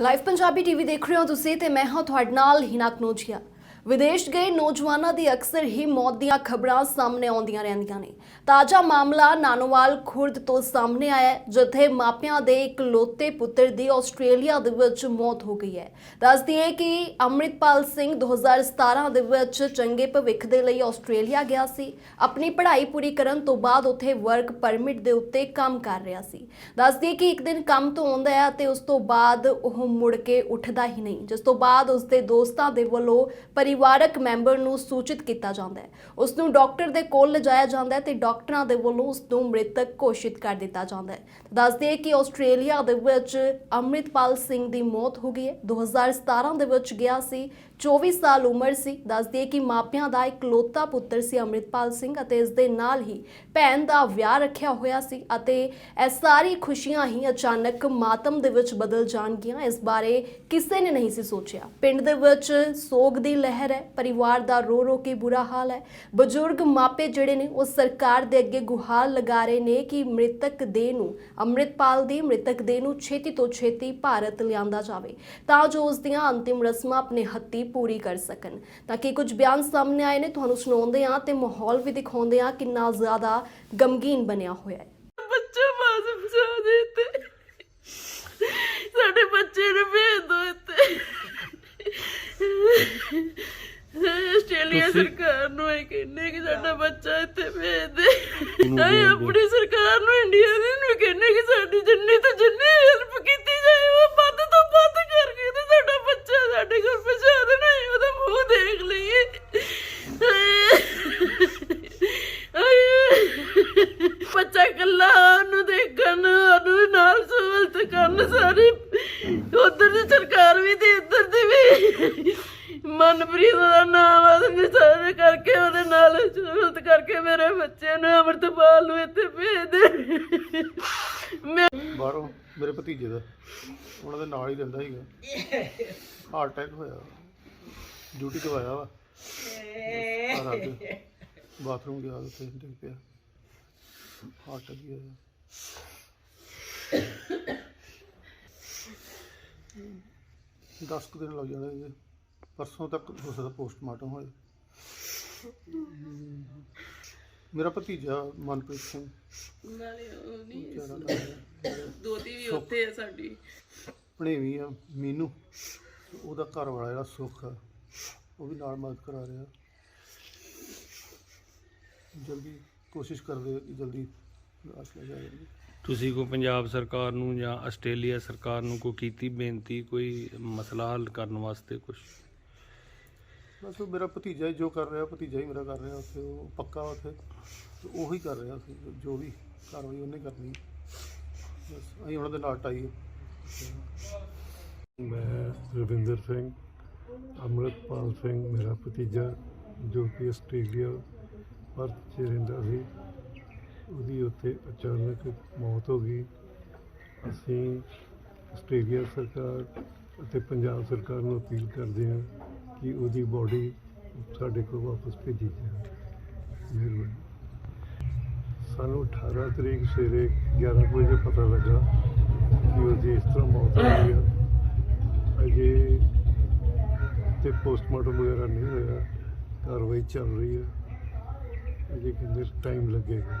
Live Punjabi TV ਦੇਖ ਰਹੇ ਹੋ ਤੁਸੀਂ ਤੇ ਮੈਂ ਹਾਂ ਤੁਹਾਡੇ ਨਾਲ ਹਿਨਾਕ ਕਨੋਜੀਆ। ਵਿਦੇਸ਼ ਗਏ ਨੌਜਵਾਨਾਂ ਦੀ ਅਕਸਰ ਹੀ ਮੌਤ ਦੀਆਂ ਖਬਰਾਂ ਸਾਹਮਣੇ ਆਉਂਦੀਆਂ ਰਹਿੰਦੀਆਂ ਨੇ। ਤਾਜ਼ਾ ਮਾਮਲਾ ਨਾਨੋਵਾਲ ਖੁਰਦ ਤੋਂ ਸਾਹਮਣੇ ਆਇਆ ਹੈ, ਜਿੱਥੇ ਮਾਪਿਆਂ ਦੇ ਇਕਲੌਤੇ ਪੁੱਤਰ ਦੀ ਆਸਟ੍ਰੇਲੀਆ ਦੇ ਵਿੱਚ ਮੌਤ ਹੋ ਗਈ ਹੈ। ਦੱਸ ਦਈਏ ਕਿ ਅੰਮ੍ਰਿਤਪਾਲ ਸਿੰਘ 2017 ਦੇ ਵਿੱਚ ਚੰਗੇ ਭਵਿੱਖ ਦੇ ਲਈ ਆਸਟ੍ਰੇਲੀਆ ਗਿਆ ਸੀ। ਆਪਣੀ ਪੜ੍ਹਾਈ ਪੂਰੀ ਕਰਨ ਤੋਂ ਬਾਅਦ ਉੱਥੇ ਵਰਕ ਪਰਮਿਟ ਦੇ ਉੱਤੇ ਕੰਮ ਕਰ ਰਿਹਾ ਸੀ। ਦੱਸ ਦਈਏ ਕਿ ਇੱਕ ਦਿਨ ਕੰਮ ਤੋਂ ਆਉਂਦਾ ਹੈ ਤੇ ਉਸ ਤੋਂ ਬਾਅਦ ਉਹ ਮੁੜ ਕੇ ਉੱਠਦਾ ਹੀ ਨਹੀਂ। ਜਿਸ ਤੋਂ ਬਾਅਦ ਉਸ ਦੇ ਦੋਸਤਾਂ ਦੇ ਵੱਲੋਂ ਪਰਿਵਾਰਕ ਮੈਂਬਰ ਨੂੰ ਸੂਚਿਤ ਕੀਤਾ ਜਾਂਦਾ ਹੈ। ਉਸ ਨੂੰ ਡਾਕਟਰ ਦੇ ਕੋਲ ਲਿਜਾਇਆ ਜਾਂਦਾ ਹੈ ਤੇ ਡਾਕਟਰਾਂ ਦੇ ਵੱਲੋਂ ਉਸ ਨੂੰ ਮ੍ਰਿਤਕ ਘੋਸ਼ਿਤ ਕਰ ਦਿੱਤਾ ਜਾਂਦਾ ਹੈ। ਦੱਸਦੇ ਦਈਏ ਕਿ ਆਸਟ੍ਰੇਲੀਆ ਦੇ ਵਿੱਚ ਅੰਮ੍ਰਿਤਪਾਲ ਸਿੰਘ ਦੀ ਮੌਤ ਹੋ ਗਈ ਹੈ। 2017 ਦੇ ਵਿੱਚ ਗਿਆ ਸੀ। 24 ਸਾਲ ਉਮਰ ਸੀ, ਦੱਸਦੀ ਦਈਏ ਕਿ ਮਾਪਿਆਂ ਦਾ ਇਕਲੌਤਾ ਪੁੱਤਰ ਸੀ ਅੰਮ੍ਰਿਤਪਾਲ ਸਿੰਘ ਅਤੇ ਇਸ ਦੇ ਨਾਲ ਹੀ ਭੈਣ ਦਾ ਵਿਆਹ ਰੱਖਿਆ ਹੋਇਆ ਸੀ ਅਤੇ ਇਹ ਸਾਰੀ ਖੁਸ਼ੀਆਂ ਹੀ ਅਚਾਨਕ ਮਾਤਮ ਦੇ ਵਿੱਚ ਬਦਲ ਜਾਣਗੀਆਂ। ਇਸ ਬਾਰੇ ਕਿਸੇ ਨੇ ਨਹੀਂ ਸੀ ਸੋਚਿਆ। ਪਿੰਡ ਦੇ ਵਿੱਚ ਸੋਗ ਦੀ ਲਹਿਰ ਹੈ, ਪਰਿਵਾਰ ਦਾ ਰੋ ਰੋ ਕੇ ਬੁਰਾ ਹਾਲ ਹੈ। ਬਜ਼ੁਰਗ ਮਾਪੇ ਜਿਹੜੇ ਨੇ, ਉਹ ਸਰਕਾਰ ਦੇ ਅੱਗੇ ਗੁਹਾਰ ਲਗਾ ਰਹੇ ਨੇ ਕਿ ਮ੍ਰਿਤਕ ਦੇਹ ਨੂੰ, ਅੰਮ੍ਰਿਤਪਾਲ ਦੀ ਮ੍ਰਿਤਕ ਦੇਹ ਨੂੰ ਛੇਤੀ ਤੋਂ ਛੇਤੀ ਭਾਰਤ ਲਿਆਂਦਾ ਜਾਵੇ। ਤਾਂ ਜੋ ਉਸ ਦੀਆਂ ਅੰਤਿਮ ਰਸਮਾਂ ਆਪਣੇ ਹੱਥੀਂ ਪੂਰੀ ਕਰ ਸਕਣ। ਤਾਂ ਕਿ ਕੁਝ ਬਿਆਨ ਸਾਹਮਣੇ ਆਏ ਨੇ ਤੁਹਾਨੂੰ ਸੁਣਾਉਂਦੇ ਹਾਂ ਤੇ ਮਾਹੌਲ ਵੀ ਦਿਖਾਉਂਦੇ ਹਾਂ ਕਿੰਨਾ ਜ਼ਿਆਦਾ ਗਮਗੀਨ ਬਣਿਆ ਹੋਇਆ ਹੈ। ਬੱਚਾ ਮਾਸੂਮ ਜਾ ਦੇ ਤੇ। ਸਾਡੇ ਬੱਚੇ ਨੂੰ ਭੇਜ ਦੋ ਇੱਥੇ। ਆਸਟ੍ਰੇਲੀਆ ਸਰਕਾਰ ਨੂੰ ਇਹ ਕਹਿੰਦੇ ਕਿ ਸਾਡਾ ਬੱਚਾ ਇੱਥੇ ਭੇਜ ਦੇ। ਅਸੀਂ ਆਪਣੀ ਸਰਕਾਰ ਨੂੰ ਇੰਡੀਆ ਦੀ ਨੂੰ ਕਹਿੰਦੇ ਕਿ ਸਾਡੀ ਜਿੰਨੀ ਤੋਂ ਜਿੰਨੀ ਹੈਲਪ ਕੀਤੀ ਜਾਏ ਉਹ ਵੱਧ ਤੋਂ ਵੱਧ ਕਰਕੇ ਤੇ ਸਾਡਾ ਬੱਚਾ ਸਾਡੇ ਕੋਲ ਪਹੁੰਚਾ ਦੇਣਾ ਅਸੀਂ ਉਹਦਾ ਮੂੰਹ ਦੇਖ ਲਈਏ ਆਏ ਬੱਚਾ ਕੱਲਾ ਉਹਨੂੰ ਦੇਖਣ ਉਹਨੂੰ ਨਾਲ ਸਹੂਲਤ ਕਰਨ ਸਾਰੀ ਉਧਰ ਦੀ ਸਰਕਾਰ ਵੀ ਤੇ ਇੱਧਰ ਦੀ ਵੀ ਮਨਪ੍ਰੀਤ ਦਾ ਨਾਮ ਉਹਨੇ ਸਾਰੇ ਕਰਕੇ ਉਹਦੇ ਨਾਲ ਸਹੂਲਤ ਕਰਕੇ ਮੇਰੇ ਬੱਚੇ ਨੂੰ ਅਮਰਤਪਾਲ ਨੂੰ ਇੱਥੇ ਭੇਜ ਦੇ। ਮੈਂ ਬਾਹਰੋਂ ਮੇਰੇ ਭਤੀਜੇ ਦਾ। ਉਹਨਾਂ ਦੇ ਨਾਲ ਹੀ ਰਹਿੰਦਾ ਸੀਗਾ। ਹਾਰਟ ਅਟੈਕ ਹੋਇਆ। ਡਿਊਟੀ ਤੋਂ ਆਇਆ ਵਾ। ਆ ਰਾਤ ਬਾਥਰੂਮ ਗਿਆ ਉੱਥੇ ਡਿੱਗ ਪਿਆ। ਹਾਰਟ ਅਟੈਕ ਹੋਇਆ। ਦਸ ਕੁ ਦਿਨ ਲੱਗ ਜਾਣੇ ਜੀ ਪਰਸੋਂ ਤੱਕ ਹੋ ਸਕਦਾ ਪੋਸਟਮਾਰਟਮ ਹੋਏ। ਮੇਰਾ ਭਤੀਜਾ ਮਨਪ੍ਰੀਤ ਸਿੰਘ। ਨਾਲੇ ਉਹ ਵਿਚਾਰਾ। ਦੋਤੀ ਵੀ ਉੱਥੇ ਹੈ ਸਾਡੀ। ਭਣੇਵੀਂ ਆ ਮੀਨੂ। ਤੇ ਉਹਦਾ ਘਰ ਵਾਲਾ ਜਿਹੜਾ ਸੁੱਖ ਆ ਉਹ ਵੀ ਨਾਲ ਮਦਦ ਕਰਾ ਰਿਹਾ। ਜਲਦੀ ਕੋਸ਼ਿਸ਼ ਕਰਦੇ ਆ ਕਿ ਜਲਦੀ ਲਾਸ਼ ਲੈ ਜਾਏ ਤੁਸੀਂ ਕੋਈ ਪੰਜਾਬ ਸਰਕਾਰ ਨੂੰ ਜਾਂ ਆਸਟ੍ਰੇਲੀਆ ਸਰਕਾਰ ਨੂੰ ਕੋਈ ਕੀਤੀ ਬੇਨਤੀ ਕੋਈ ਮਸਲਾ ਹੱਲ ਕਰਨ ਵਾਸਤੇ ਕੁਝ ਬਸ ਉਹ ਮੇਰਾ ਭਤੀਜਾ ਹੀ ਜੋ ਕਰ ਰਿਹਾ, ਭਤੀਜਾ ਹੀ ਮੇਰਾ ਕਰ ਰਿਹਾ ਉੱਥੇ, ਉਹ ਪੱਕਾ ਉੱਥੇ। ਤੇ ਉਹੀ ਕਰ ਰਿਹਾ ਸੀ, ਜੋ ਵੀ ਕਾਰਵਾਈ ਉਹਨੇ ਕਰਨੀ। ਬਸ ਅਸੀਂ ਉਹਨਾਂ ਦੇ ਨਾਲ ਟਾਈ ਮੈਂ ਰਵਿੰਦਰ ਸਿੰਘ, ਅੰਮ੍ਰਿਤਪਾਲ ਸਿੰਘ, ਮੇਰਾ ਭਤੀਜਾ, ਜੋ ਕਿ ਆਸਟ੍ਰੇਲੀਆ ਪਰਥ 'ਚ ਰਹਿੰਦਾ ਸੀ। ਉਹਦੀ ਉੱਥੇ ਅਚਾਨਕ ਮੌਤ ਹੋ ਗਈ। ਅਸੀਂ ਆਸਟ੍ਰੇਲੀਆ ਸਰਕਾਰ ਅਤੇ ਪੰਜਾਬ ਸਰਕਾਰ ਨੂੰ ਅਪੀਲ ਕਰਦੇ ਹਾਂ ਕਿ ਉਹਦੀ ਬੋਡੀ ਸਾਡੇ ਕੋਲ ਵਾਪਸ ਭੇਜੀ ਜਾਵੇ ਮਿਹਰਬਾਨੀ ਸਾਨੂੰ 18 ਤਰੀਕ ਸਵੇਰੇ 11 ਕੁ ਵਜੇ ਪਤਾ ਲੱਗਾ ਕਿ ਉਹਦੀ ਇਸ ਤਰ੍ਹਾਂ ਮੌਤ ਹੋ ਗਈ ਆ। ਅਜੇ ਤੇ ਪੋਸਟਮਾਰਟਮ ਵਗੈਰਾ ਨਹੀਂ ਹੋਇਆ। ਕਾਰਵਾਈ ਚੱਲ ਰਹੀ ਹੈ ਅਜੇ ਕਹਿੰਦੇ ਟਾਈਮ ਲੱਗੇਗਾ।